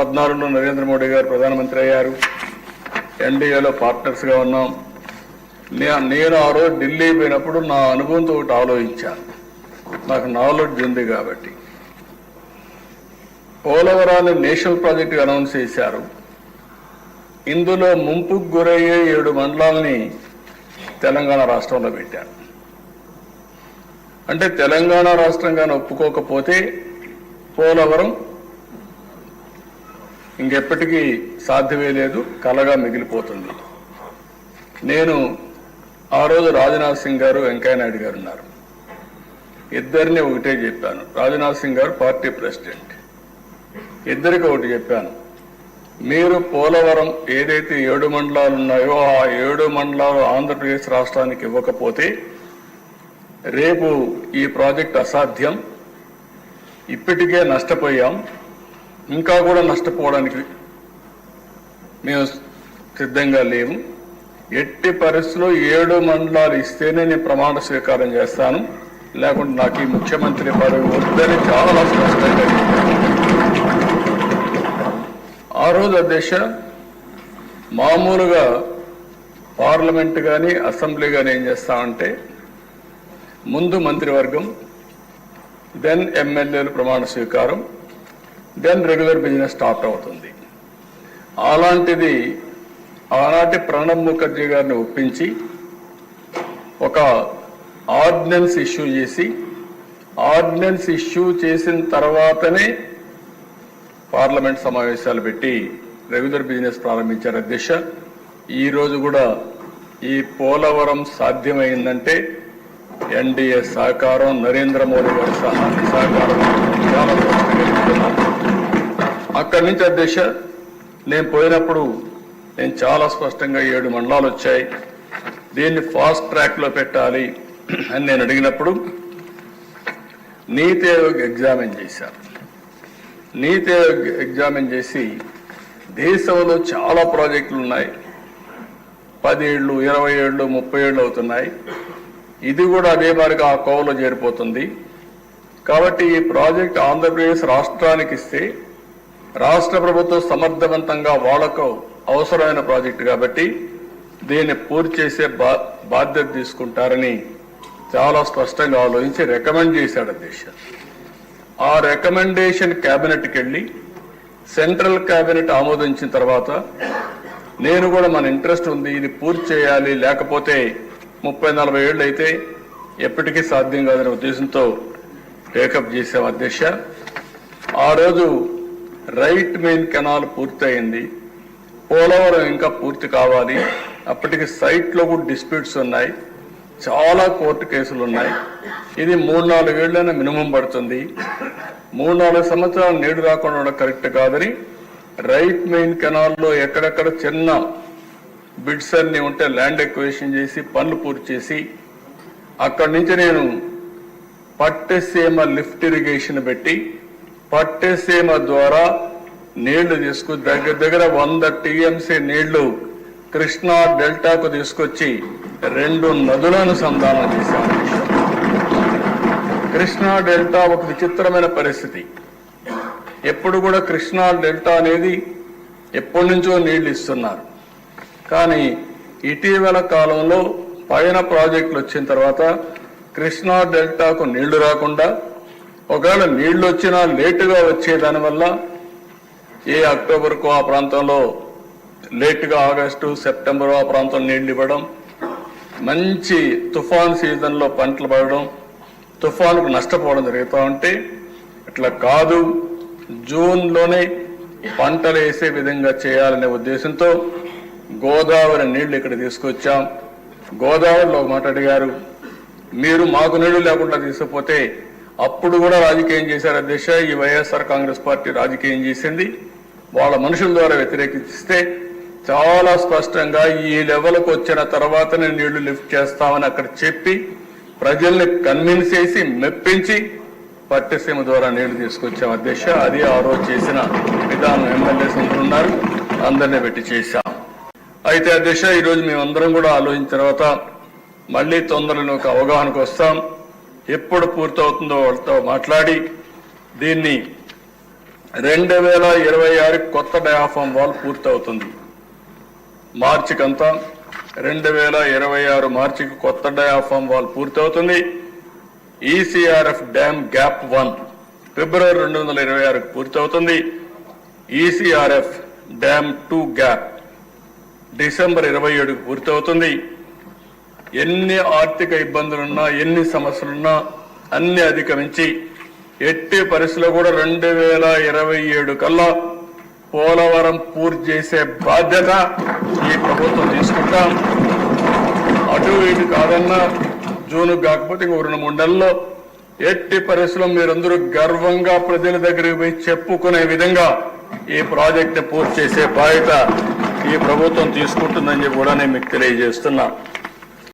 పద్నాలుగులో నరేంద్ర మోడీ గారు ప్రధానమంత్రి అయ్యారు. ఎన్డీఏలో పార్ట్నర్స్గా ఉన్నాం. నేను ఆ రోజు ఢిల్లీ పోయినప్పుడు నా అనుభవంతో ఒకటి ఆలోచించాను నాకు నాలెడ్జ్ ఉంది కాబట్టి. పోలవరాన్ని నేషనల్ ప్రాజెక్ట్ అనౌన్స్ చేశారు. ఇందులో ముంపుకు గురయ్యే ఏడు మండలాల్ని తెలంగాణ రాష్ట్రంలో పెట్టారు. అంటే తెలంగాణ రాష్ట్రంగా ఒప్పుకోకపోతే పోలవరం ఇంకెప్పటికీ సాధ్యమే లేదు కలగా మిగిలిపోతుంది. నేను ఆ రోజు రాజ్నాథ్ సింగ్ గారు వెంకయ్య నాయుడు గారు ఉన్నారు. ఇద్దరిని ఒకటే చెప్పాను. రాజ్నాథ్ సింగ్ గారు పార్టీ ప్రెసిడెంట్. ఇద్దరికి ఒకటి చెప్పాను. మీరు పోలవరం ఏదైతే ఏడు మండలాలు ఉన్నాయో ఆ ఏడు మండలాలు ఆంధ్రప్రదేశ్ రాష్ట్రానికి ఇవ్వకపోతే రేపు ఈ ప్రాజెక్ట్ అసాధ్యం. ఇప్పటికే నష్టపోయాం. ఇంకా కూడా నష్టపోవడానికి మేము సిద్ధంగా లేము. ఎట్టి పరిస్థితుల్లో ఏడు మండలాలు ఇస్తేనే నేను ప్రమాణ స్వీకారం చేస్తాను. లేకుంటే నాకు ఈ ముఖ్యమంత్రి పదవి వద్దని చాలా స్పష్టంగా ఆ రోజు అధ్యక్ష మామూలుగా పార్లమెంట్ కానీ అసెంబ్లీ కానీ ఏం చేస్తామంటే ముందు మంత్రివర్గం దెన్ ఎమ్మెల్యేలు ప్రమాణ స్వీకారం దెన్ రెగ్యులర్ బిజినెస్ స్టార్ట్ అవుతుంది. అలాంటిది ఆనాటి ప్రణబ్ ముఖర్జీ గారిని ఒప్పించి ఒక ఆర్డినెన్స్ ఇష్యూ చేసి ఆర్డినెన్స్ ఇష్యూ చేసిన తర్వాతనే పార్లమెంట్ సమావేశాలు పెట్టి రెగ్యులర్ బిజినెస్ ప్రారంభించారు అధ్యక్ష. ఈరోజు కూడా ఈ పోలవరం సాధ్యమైందంటే ఎన్డీఏ సహకారం నరేంద్ర మోడీ గారి సహకారం. చాలా అక్కడి నుంచి అధ్యక్ష నేను పోయినప్పుడు నేను చాలా స్పష్టంగా ఏడు మండలాలు వచ్చాయి. దీన్ని ఫాస్ట్ ట్రాక్లో పెట్టాలి అని నేను అడిగినప్పుడు నీతి ఆయోగ్ ఎగ్జామిన్ చేశారు నీతి ఆయోగ్ ఎగ్జామిన్ చేసి దేశంలో చాలా ప్రాజెక్టులు ఉన్నాయి. పది ఏళ్ళు ఇరవై ఏళ్ళు ముప్పై ఏళ్ళు అవుతున్నాయి. ఇది కూడా అదే మాదిరిగా ఆ కోవలో చేరిపోతుంది. కాబట్టి ఈ ప్రాజెక్ట్ ఆంధ్రప్రదేశ్ రాష్ట్రానికి ఇస్తే రాష్ట్ర ప్రభుత్వం సమర్థవంతంగా వాళ్ళకు అవసరమైన ప్రాజెక్టు కాబట్టి దీన్ని పూర్తి చేసే బా బాధ్యత తీసుకుంటారని చాలా స్పష్టంగా ఆలోచించి రికమెండ్ చేశాడు అధ్యక్ష. ఆ రికమెండేషన్ క్యాబినెట్కి వెళ్ళి సెంట్రల్ క్యాబినెట్ ఆమోదించిన తర్వాత నేను కూడా మన ఇంట్రెస్ట్ ఉంది ఇది పూర్తి చేయాలి లేకపోతే ముప్పై నలభై ఏళ్ళు అయితే ఎప్పటికీ సాధ్యం కాదనే ఉద్దేశంతో టేకప్ చేసాం అధ్యక్ష. ఆ రోజు రైట్ మెయిన్ కెనాల్ పూర్తయింది. పోలవరం ఇంకా పూర్తి కావాలి. అప్పటికి సైట్లో కూడా డిస్ప్యూట్స్ ఉన్నాయి. చాలా కోర్టు కేసులు ఉన్నాయి. ఇది మూడు నాలుగేళ్ళైనా మినిమం పడుతుంది. మూడు నాలుగు సంవత్సరాలు నేడు రాకుండా ఉండడం కరెక్ట్ కాదని రైట్ మెయిన్ కెనాల్లో ఎక్కడెక్కడ చిన్న బిడ్స్ అన్ని ఉంటే ల్యాండ్ ఎక్వేషన్ చేసి పనులు పూర్తి చేసి అక్కడి నుంచి నేను పట్టెసీమ లిఫ్ట్ ఇరిగేషన్ పెట్టి పట్టెసీమ ద్వారా నీళ్ళు తీసుకు దగ్గర దగ్గర వంద టీఎంసీ నీళ్ళు కృష్ణా డెల్టాకు తీసుకొచ్చి రెండు నదులను సంధానం చేశాను కృష్ణా డెల్టా ఒక విచిత్రమైన పరిస్థితి. ఎప్పుడు కూడా కృష్ణా డెల్టా అనేది ఎప్పటి నుంచో నీళ్ళు ఇస్తున్నారు. కానీ ఇటీవల కాలంలో పైన ప్రాజెక్టులు వచ్చిన తర్వాత కృష్ణా డెల్టాకు నీళ్ళు రాకుండా ఒకవేళ నీళ్ళు వచ్చినా లేటుగా వచ్చే దానివల్ల ఏ అక్టోబర్కు ఆ ప్రాంతంలో లేటుగా ఆగస్టు సెప్టెంబర్ ఆ ప్రాంతం నీళ్ళు ఇవ్వడం మంచి తుఫాన్ సీజన్లో పంటలు పడడం తుఫాన్కు నష్టపోవడం జరుగుతూ ఉంటే అట్లా కాదు. జూన్లోనే పంటలు వేసే విధంగా చేయాలనే ఉద్దేశంతో గోదావరి నీళ్ళు ఇక్కడ తీసుకొచ్చాం. గోదావరిలో మాట్లాడిగారు మాట అడిగారు మీరు మాకు నీళ్ళు లేకుండా తీసుకుపోతే అప్పుడు కూడా రాజకీయం చేశారు అధ్యక్ష. ఈ వైఎస్ఆర్ కాంగ్రెస్ పార్టీ రాజకీయం చేసింది. వాళ్ళ మనుషుల ద్వారా వ్యతిరేకిస్తే చాలా స్పష్టంగా ఈ లెవెల్కి వచ్చిన తర్వాతనే నీళ్ళు లిఫ్ట్ చేస్తామని అక్కడ చెప్పి ప్రజల్ని కన్విన్స్ చేసి మెప్పించి పట్టిసీమ ద్వారా నీళ్ళు తీసుకొచ్చాం అధ్యక్ష. అది ఆ రోజు చేసిన విధానం. ఎమ్మెల్యేస్ ఉంటున్నారు అందరినీ పెట్టి చేశాం. అయితే అధ్యక్ష ఈరోజు మేమందరం కూడా ఆలోచించిన తర్వాత మళ్ళీ తొందరలో ఒక అవగాహనకు వస్తాం. ఎప్పుడు పూర్తవుతుందో వాళ్ళతో మాట్లాడి దీన్ని రెండు వేల ఇరవై ఆరు కొత్త డయాఫామ్ వాల్ పూర్తవుతుంది. మార్చికంతా రెండు వేల ఇరవై ఆరు మార్చికి కొత్త డయాఫామ్ వాల్ పూర్తవుతుంది. ఈసీఆర్ఎఫ్ డ్యామ్ గ్యాప్ వన్ ఫిబ్రవరి రెండు వందల ఇరవై ఆరుకు పూర్తవుతుంది. ECRF dam two gap December ఇరవై ఏడుకు పూర్తవుతుంది. ఎన్ని ఆర్థిక ఇబ్బందులున్నా ఎన్ని సమస్యలున్నా అన్ని అధిగమించి ఎట్టి పరిస్థితుల్లో కూడా రెండు వేల ఇరవై ఏడు కల్లా పోలవరం పూర్తి చేసే బాధ్యత ఈ ప్రభుత్వం తీసుకుంటాం. అటు ఇటు కాదన్నా జూన్ కాకపోతే ఇంకో రెండు మూడు నెలల్లో ఎట్టి పరిస్థితుల్లో మీరందరూ గర్వంగా ప్రజల దగ్గరికి పోయి చెప్పుకునే విధంగా ఈ ప్రాజెక్ట్ పూర్తి చేసే బాధ్యత ఈ ప్రభుత్వం తీసుకుంటుందని చెప్పి కూడా నేను మీకు తెలియజేస్తున్నా.